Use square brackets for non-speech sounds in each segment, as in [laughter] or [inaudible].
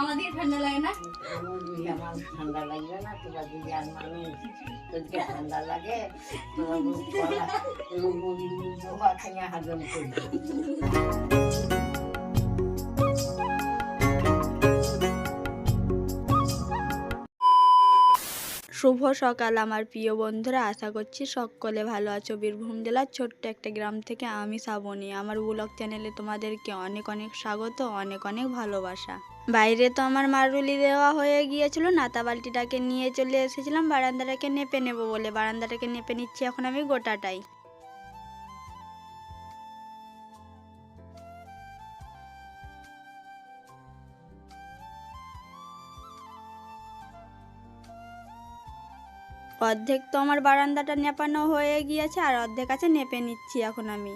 আমাদের ঠান্ডা লাগে না আমার ঠান্ডা লাগবে না তোরা দুই আর মানুষ তোদেরকে ঠান্ডা লাগে তোরা হাজম করবি শুভ সকাল আমার প্রিয় বন্ধুরা, আশা করছি সকলে ভালো আছো। বীরভূম জেলার ছোট্ট একটা গ্রাম থেকে আমি শ্রাবণী। আমার ব্লগ চ্যানেলে তোমাদেরকে অনেক অনেক স্বাগত, অনেক অনেক ভালোবাসা। বাইরে তো আমার মারুলি দেওয়া হয়ে গিয়েছিল নাতা বালতিটাকে নিয়ে চলে এসেছিলাম, বারান্দাটাকে নেপে নেব বলে। বারান্দাটাকে নেপে নিচ্ছি এখন আমি গোটাটাই। অর্ধেক তো আমার বারান্দাটা নেপানো হয়ে গিয়েছে আর অর্ধেক আছে নেপে নিচ্ছি এখন আমি।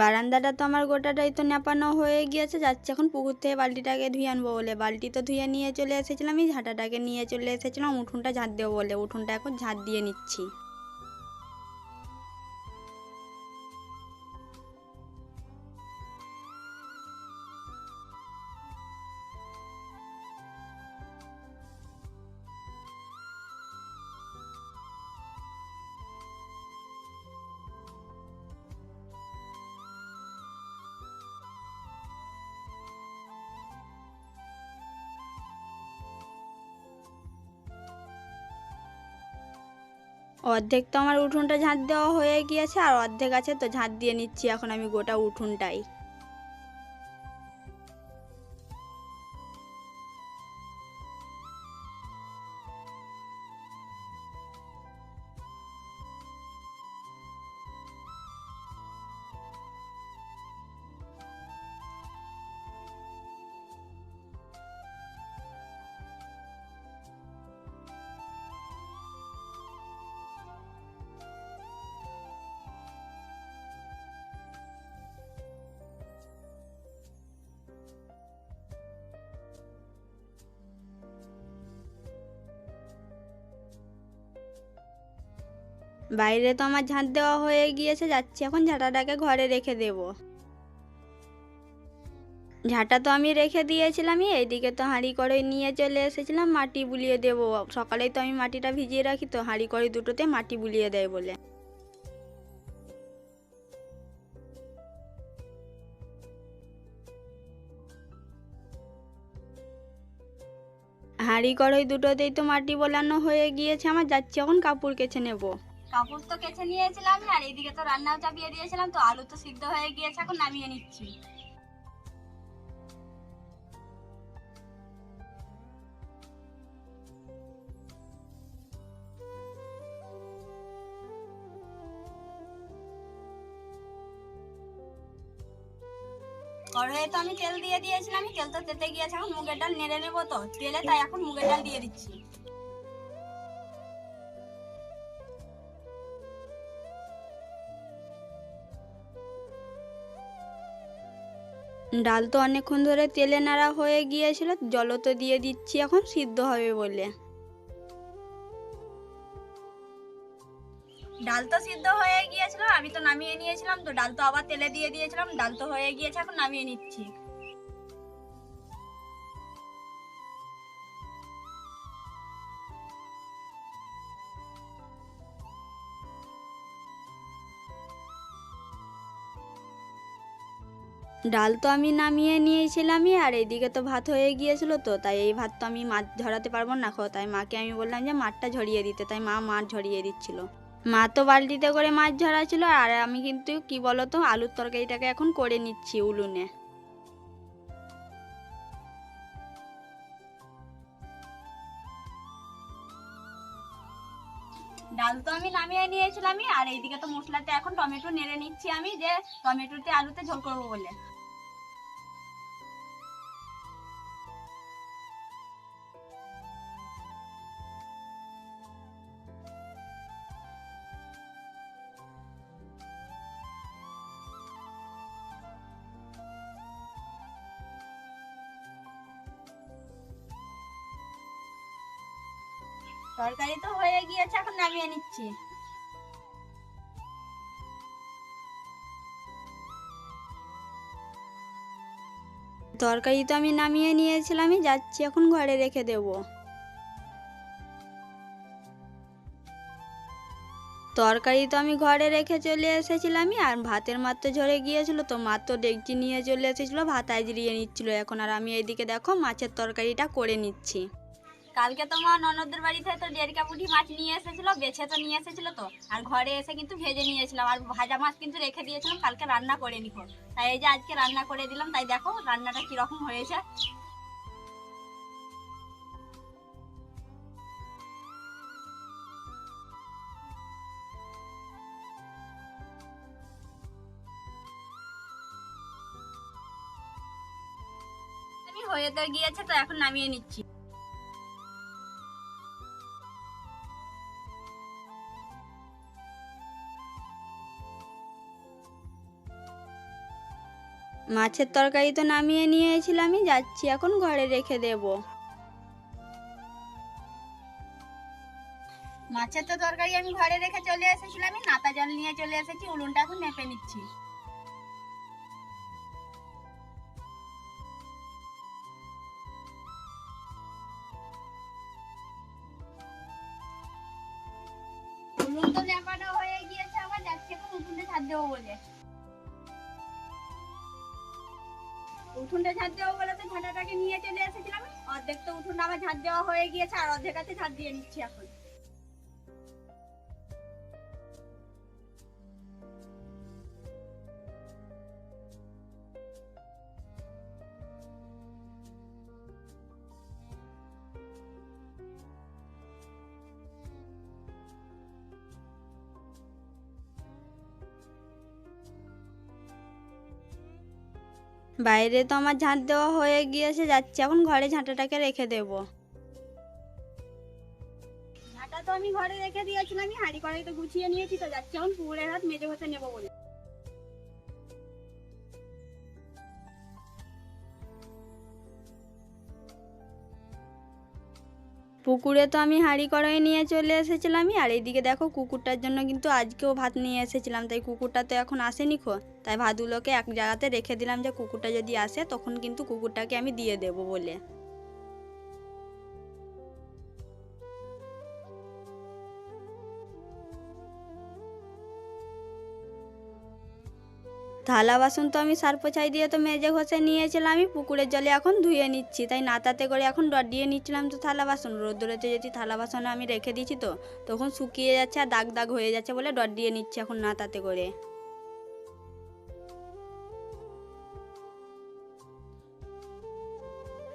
বারান্দাটা তো আমার গোটাটাই তো নেপানো হয়ে গিয়েছে, যাচ্ছে এখন পুকুর থেকে বালতিটাকে ধুয়ে আনব বলে। বালতি তো ধুয়ে নিয়ে চলে এসেছিলাম, এই ঝাঁটাটাকে নিয়ে চলে এসেছিলাম, উঠোনটা ঝাঁট দেবো বলে। উঠোনটা এখন ঝাঁট দিয়ে নিচ্ছি। অর্ধেক তো আমার উঠোনটা ঝাঁট দেওয়া হয়ে গিয়েছে আর অর্ধেক আছে তো ঝাঁট দিয়ে নিচ্ছি এখন আমি গোটা উঠোনটাই। বাইরে তো আমার ঝাঁট দেওয়া হয়ে গিয়েছে, যাচ্ছি এখন, ঝাঁটাটাকে ঘরে রেখে দেব। ঝাঁটা তো আমি রেখে দিয়েছিলামই, এইদিকে তো হাঁড়ি করে নিয়ে চলে এসেছিলাম, মাটি বুলিয়ে দেব। সকালেই তো আমি মাটিটা ভিজিয়ে রাখি তো, হাঁড়ি করে দুটোতে মাটি বুলিয়ে দেয় বলে। হাঁড়ি কড়াই দুটোতেই তো মাটি বোলানো হয়ে গিয়েছে আমার, যাচ্ছি এখন, কাপড় কেচে নেব। কাপড় তো কেচে নিয়েছিলাম আর এইদিকে তো রান্নাও চাপিয়ে দিয়েছিলাম, তো আলু তো সিদ্ধ হয়ে গিয়েছে, এখন নামিয়ে নিচ্ছি। কড়াইয়ে তো আমি তেল দিয়ে দিয়েছিলাম, তেল তো তেতে গিয়েছে, এখন মুগের ডাল নেড়ে নেব তো, তেলে তাই এখন মুগের ডাল দিয়ে দিচ্ছি। ডাল তো অনেকক্ষণ ধরে তেলে নাড়া হয়ে গিয়েছিল, জলও তো দিয়ে দিচ্ছি এখন, সিদ্ধ হবে বলে। ডাল তো সিদ্ধ হয়ে গিয়েছিল, আমি তো নামিয়ে নিয়েছিলাম, তো ডাল তো আবার তেলে দিয়ে দিয়েছিলাম, ডাল তো হয়ে গিয়েছে, এখন নামিয়ে নিচ্ছি। ডাল তো আমি নামিয়ে নিয়েছিলামই, আর এইদিকে তো ভাত হয়ে গিয়েছিল তো, তাই এই ভাত তো আমি মাছ ঝরাতে পারব না খো। তাই মাকে আমি বললাম যে মাঠটা ঝরিয়ে দিতে, তাই মা মাছ ঝরিয়ে দিচ্ছিল। মা তো বালতিতে করে মাছ ঝরাছিল আর আমি কিন্তু কি বলতো, আলুর তরকারিটাকে এখন করে নিচ্ছি উলুনে। ডাল তো আমি নামিয়ে নিয়েছিলামই, আর এইদিকে তো মশলাতে এখন টমেটো নেড়ে নিচ্ছি আমি যে টমেটোতে আলুতে ঝোল করব বলে। তরকারি তো হয়ে গিয়েছে, এখন নামিয়ে নিচ্ছি। তরকারি তো আমি নামিয়ে নিয়েছিলামই, যাচ্ছি এখন ঘরে রেখে দেবো। তরকারি তো আমি ঘরে রেখে চলে এসেছিলামই, আর ভাতের মাত্র ঝরে গিয়েছিল, তো মাত্র ডেকচি নিয়ে চলে এসেছিল, ভাত আজরিয়ে নিচ্ছিল। এখন আর আমি এইদিকে দেখো, মাছের তরকারিটা করে নিচ্ছি। কালকে তো মা ননদদের বাড়ি থেকে তো দেড় কাপুটি মাছ নিয়ে এসেছিল, বেছে তো নিয়ে এসেছিল তো। আর ঘরে এসে কিন্তু ভেজে নিয়েছিলাম আর ভাজা মাছ কিন্তু রেখে দিয়েছিলাম, কালকে রান্না করে নিকো তাই এই যে আজকে রান্না করে দিলাম, তাই দেখো রান্নাটা কীরকম হয়েছে। হয়ে তো গিয়েছে তো এখন নামিয়ে নিচ্ছি। মাছের তরকারি তো নামিয়ে নিয়েছিলামই যাচ্ছি এখন ঘরে রেখে দেব। মাছের তো তরকারি আমি ঘরে রেখে চলে এসেছিলাম, আমি নাতা জল নিয়ে চলে এসেছি উলুনটা এখন নেপে নিচ্ছি। অর্ধেক আবার ঝাঁট দেওয়া হয়ে গিয়েছে আর অর্ধেক আছে ঝাঁট দিয়ে নিচ্ছি এখন। বাইরে তো আমার ঝাঁট দেওয়া হয়ে গিয়েছে, যাচ্ছে। এখন ঘরে ঝাঁটাটাকে রেখে দেব। ঝাঁটা তো আমি ঘরে রেখে দিয়েছিলাম, আমি হাঁড়ি কড়াই তো গুছিয়ে নিয়েছি, তো যাচ্ছে। এখন পুকুরের হাত মেজে ঘষে নেব বলে। পুকুরে তো আমি হাঁড়ি কড়াই নিয়ে চলে এসেছিলামই, আর এইদিকে দেখো কুকুরটার জন্য কিন্তু আজকেও ভাত নিয়ে এসেছিলাম, তাই কুকুরটা তো এখন আসেনি খো। তাই ভাতগুলোকে এক জায়গাতে রেখে দিলাম যে কুকুরটা যদি আসে তখন কিন্তু কুকুরটাকে আমি দিয়ে দেবো বলে। থালা বাসন তো আমি সার পোছাই দিয়ে তো মেজে ঘষে নিয়েছিলাম, আমি পুকুরের জলে এখন ধুয়ে নিচ্ছি, তাই নাতাতে করে এখন ডডিয়ে নিচ্ছিলাম তো থালা বাসন রোদ্দুরেতে যদি থালা বাসন আমি রেখে দিচ্ছি তো, তখন শুকিয়ে যাচ্ছে আর দাগ দাগ হয়ে যাচ্ছে বলে ডডিয়ে নিচ্ছি এখন নাতাতে করে।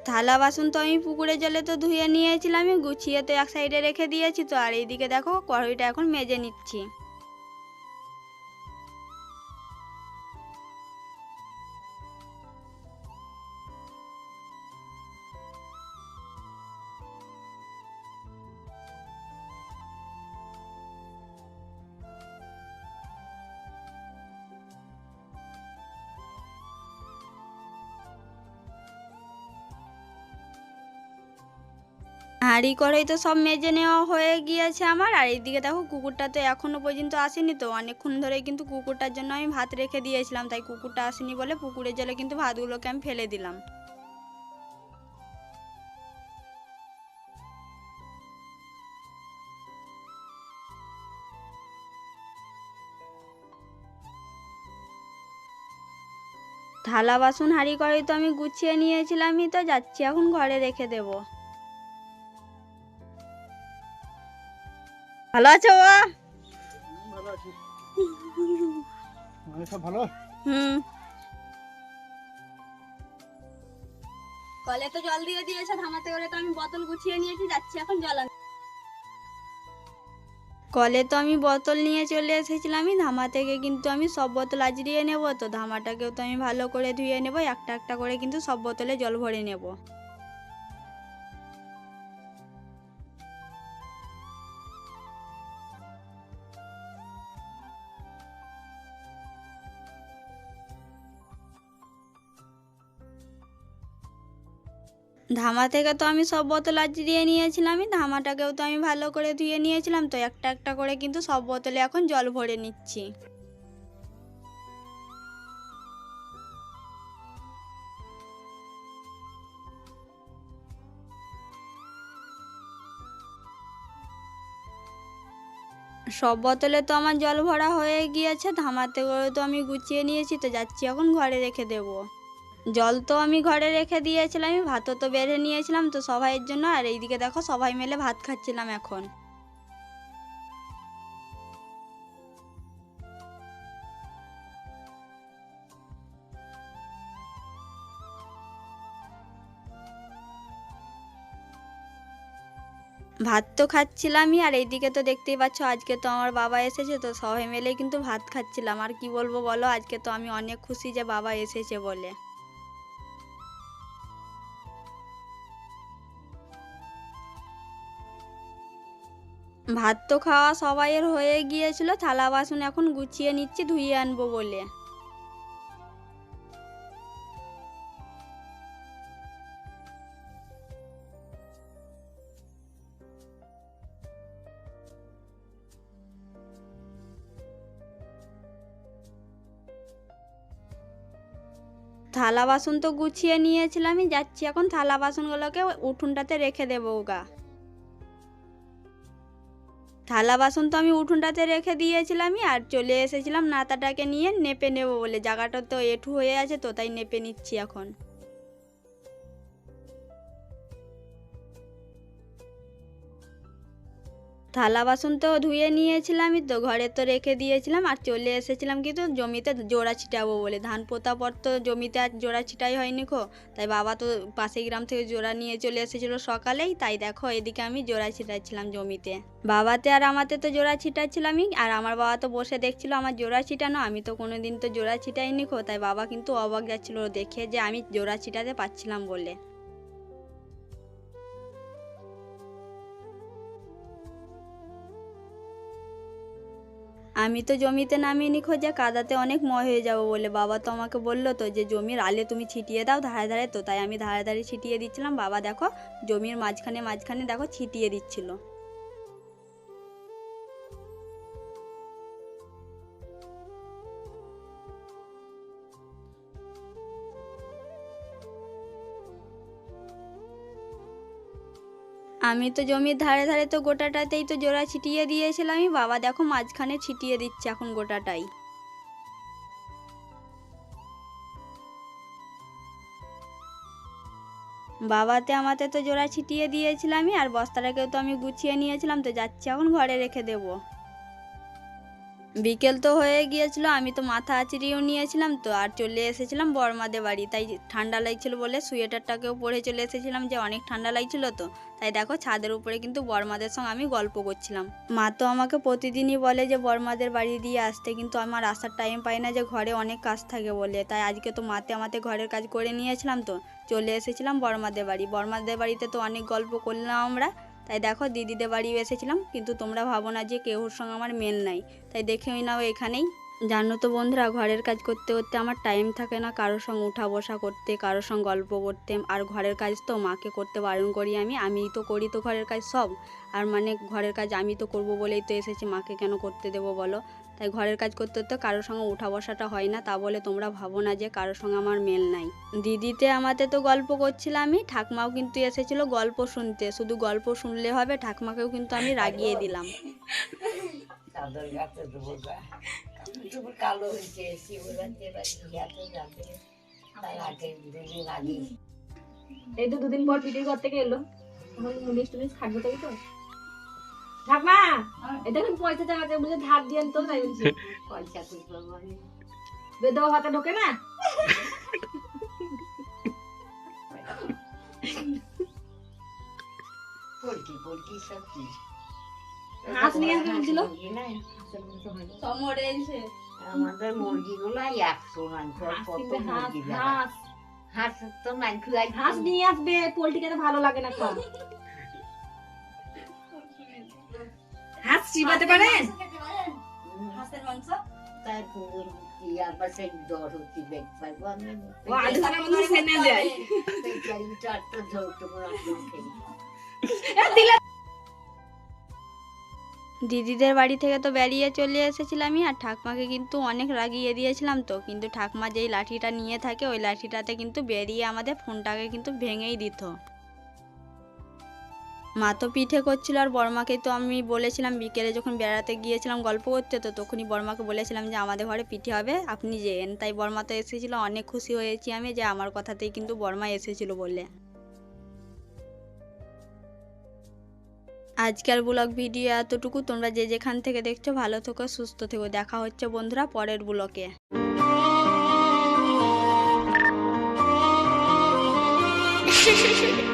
থালা বাসন তো আমি পুকুরের জলে তো ধুয়ে নিয়েছিলাম গুছিয়ে তো এক সাইডে রেখে দিয়েছি তো, আর এইদিকে দেখো কড়াইটা এখন মেজে নিচ্ছি। হাঁড়ি কড়াই তো সব মেজে নেওয়া হয়ে গিয়েছে আমার। আর এইদিকে দেখো কুকুরটা তো এখনও পর্যন্ত আসেনি তো। অনেকক্ষণ ধরে কিন্তু কুকুরটার জন্য আমি ভাত রেখে দিয়েছিলাম, তাই কুকুরটা আসেনি বলে পুকুরের জলে কিন্তু ভাতগুলোকে আমি ফেলে দিলাম। থালা বাসন হাঁড়ি কড়াই তো আমি গুছিয়ে নিয়েছিলামই তো, যাচ্ছি এখন ঘরে রেখে দেবো। ভালো আছো ও ভালো আছি মানে সব ভালো? হুম। কলে তো জল দিয়ে দিয়েছে ধামাতে করে তো আমি বোতল গুছিয়ে নিয়েছি যাচ্ছি এখন জল আনতে। কলে তো আমি বোতল নিয়ে চলে এসেছিলামই ধামা থেকে কিন্তু আমি সব বোতল আজরিয়ে নেব তো ধামাটাকেও তো আমি ভালো করে ধুয়ে নেব একটা একটা করে কিন্তু সব বোতলে জল ভরে নেব। ধামা থেকে তো আমি সব বোতল আজ দিয়ে নিয়েছিলাম ধামাটাকেও তো আমি ভালো করে ধুয়ে নিয়েছিলাম, তো একটা একটা করে কিন্তু সব বোতলে এখন জল ভরে নিচ্ছি। সব বোতলে তো আমার জল ভরা হয়ে গিয়েছে ধামাতে করে তো আমি গুছিয়ে নিয়েছি, তো যাচ্ছি এখন ঘরে রেখে দেব। জল তো আমি ঘরে রেখে দিয়েছিলাম, আমি ভাতও তো বেড়ে নিয়েছিলাম, তো সবাইয়ের জন্য, আর এইদিকে দেখো সবাই মিলে ভাত খাচ্ছিলাম এখন। ভাত তো খাচ্ছিলামই, আর এইদিকে তো দেখতেই পাচ্ছ আজকে তো আমার বাবা এসেছে, তো সবাই মিলে কিন্তু ভাত খাচ্ছিলাম, আর কি বলব বলো, আজকে তো আমি অনেক খুশি যে বাবা এসেছে বলে। ভাত তো খাওয়া সবাইয়ের হয়ে গিয়েছিল, থালা বাসন এখন গুছিয়ে নিচ্ছি, ধুয়ে আনব বলে। থালা বাসন তো গুছিয়ে নিয়েছিলামই, যাচ্ছি এখন, থালা বাসনগুলোকে উঠোনটাতে রেখে দেবো গা। থালা বাসন তো আমি উঠোনটাতে রেখে দিয়েছিলামই, আর চলে এসেছিলাম নাতাটাকে নিয়ে নেপে নেব বলে। জায়গাটা তো এঠু হয়ে আছে তো, তাই নেপে নিচ্ছি এখন। থালা বাসন তো ধুয়ে নিয়েছিলামই তো, ঘরে তো রেখে দিয়েছিলাম আর চলে এসেছিলাম কিন্তু জমিতে জোড়া ছিটাবো বলে। ধান পোতা পর তো জমিতে আর জোড়া ছিটাই হয়নি খো, তাই বাবা তো পাশে গ্রাম থেকে জোড়া নিয়ে চলে এসেছিল সকালেই, তাই দেখো এদিকে আমি জোড়া ছিটাচ্ছিলাম জমিতে। বাবাতে আর আমাতে তো জোড়া ছিটাচ্ছিলামই, আর আমার বাবা তো বসে দেখছিল আমার জোড়া ছিটানো, আমি তো কোনোদিন তো জোড়া ছিটাইনি খো, তাই বাবা কিন্তু অবাক যাচ্ছিল দেখে যে আমি জোড়া ছিটাতে পারছিলাম বলে। আমি তো জমিতে নামিয়ে খোঁজে, কাদাতে অনেক ময় হয়ে যাব বলে। বাবা তো আমাকে বলল তো যে, জমির আলে তুমি ছিটিয়ে দাও ধারে ধারে। তো তাই আমি ধারে ধারে ছিটিয়ে দিচ্ছিলাম। বাবা দেখো, জমির মাঝখানে মাঝখানে দেখো ছিটিয়ে দিচ্ছিল। আমি তো জমির ধারে ধারে তো গোটাটাতেই তো জোড়া ছিটিয়ে দিয়েছিলামই বাবা দেখো মাঝখানে ছিটিয়ে দিচ্ছে এখন গোটাটাই। বাবাতে আমাতে তো জোড়া ছিটিয়ে দিয়েছিলামই, আর বস্তাটাকেও তো আমি গুছিয়ে নিয়েছিলাম, তো যাচ্ছি এখন ঘরে রেখে দেবো। বিকেল তো হয়ে গিয়েছিল, আমি তো মাথা আঁচড়িয়েও নিয়েছিলাম তো, আর চলে এসেছিলাম বর্মাদের বাড়ি। তাই ঠান্ডা লাগছিল বলে সোয়েটারটাকেও পরে চলে এসেছিলাম যে অনেক ঠান্ডা লাগছিল তো। তাই দেখো ছাদের উপরে কিন্তু বর্মাদের সঙ্গে আমি গল্প করছিলাম। মা তো আমাকে প্রতিদিনই বলে যে বর্মাদের বাড়ি দিয়ে আসতে, কিন্তু আমার আসার টাইম পাই না যে ঘরে অনেক কাজ থাকে বলে। তাই আজকে তো মাতে আমাতে ঘরের কাজ করে নিয়েছিলাম তো, চলে এসেছিলাম বর্মাদের বাড়ি। বর্মাদের বাড়িতে তো অনেক গল্প করলাম আমরা। তাই দেখো দিদিদের বাড়ি এসেছিলাম, কিন্তু তোমরা ভাবো না যে কেউর সঙ্গে আমার মেল নাই। তাই দেখেই নাও এখানেই। জানো তো বন্ধুরা, ঘরের কাজ করতে করতে আমার টাইম থাকে না কারোর সঙ্গে উঠা বসা করতে কারোর সঙ্গে গল্প করতে। আর ঘরের কাজ তো মাকে করতে বারণ করি আমি, আমিই তো করি তো ঘরের কাজ সব। আর মানে ঘরের কাজ আমি তো করব বলেই তো এসেছি, মাকে কেন করতে দেবো বলো? তাই ঘরের কাজ করতে করতে কারোর সঙ্গে উঠা বসাটা হয় না, তা বলে তোমরা ভাবো না যে কারোর সঙ্গে আমার মেল নাই। দিদিতে আমাতে তো গল্প করছিলাম আমি, ঠাকমাও কিন্তু এসেছিল গল্প শুনতে। শুধু গল্প শুনলে হবে, ঠাকমাকেও কিন্তু আমি রাগিয়ে দিলাম। দুপুর কালো হয়েছে শিবরাত্রি এবার ইয়াতে যাবে তার আগে দুদিন আগে। এই তো দুদিন পর পিটির ঘর থেকে এলো। এখন মুনিশ টুনিশ খাটবে তাই তো। ঠাকমা এটা এখন পয়সা চাকাতে বুঝে ধার দিয়ে তো তাই বলছি। [laughs] পয়সা তুলবো বেদবা ভাতা ঢোকে না? পোলট্রি পোলট্রি সব কি? হাঁস নিয়ে আসবে বলছিল? মুরগি নাই, হাঁসের মতো না। সব মরে গেছে আমাদের মুরগিগুলো একশো মাংস আর হাঁস কত মুরগি হাঁস। হাঁস তো মাংস হাঁস নিয়ে আসবে পোল্ট্রি খেতে ভালো লাগে না খাওয়া। হাঁস চিবাতে পারেন? হাঁসের মাংস? তাই ইয়ার পাশে দর হচ্ছে বেগ পাইবো আমি। ও আলু ছানার মতো সেনে যায় সেই চাই এই চারটা ঝোলটুকু রাখলাম খেয়ে দিদিদের বাড়ি থেকে তো বেরিয়ে চলে এসেছিলামই, আর ঠাকমাকে কিন্তু অনেক রাগিয়ে দিয়েছিলাম তো। কিন্তু ঠাকমা যেই লাঠিটা নিয়ে থাকে, ওই লাঠিটাতে কিন্তু বেরিয়ে আমাদের ফোনটাকে কিন্তু ভেঙেই দিত। মা তো পিঠে করছিল, আর বর্মাকে তো আমি বলেছিলাম, বিকেলে যখন বেড়াতে গিয়েছিলাম গল্প করতে, তো তখনই বর্মাকে বলেছিলাম যে, আমাদের ঘরে পিঠে হবে, আপনি যেন। তাই বর্মা তো এসেছিল, অনেক খুশি হয়েছি আমি যে, আমার কথাতেই কিন্তু বর্মা এসেছিল বলে। আজকের ব্লগ ভিডিও এতটুকু। তোমরা যে যেখান থেকে দেখছ ভালো থেকো, সুস্থ থেকো। দেখা হচ্ছে বন্ধুরা পরের ব্লকে [laughs]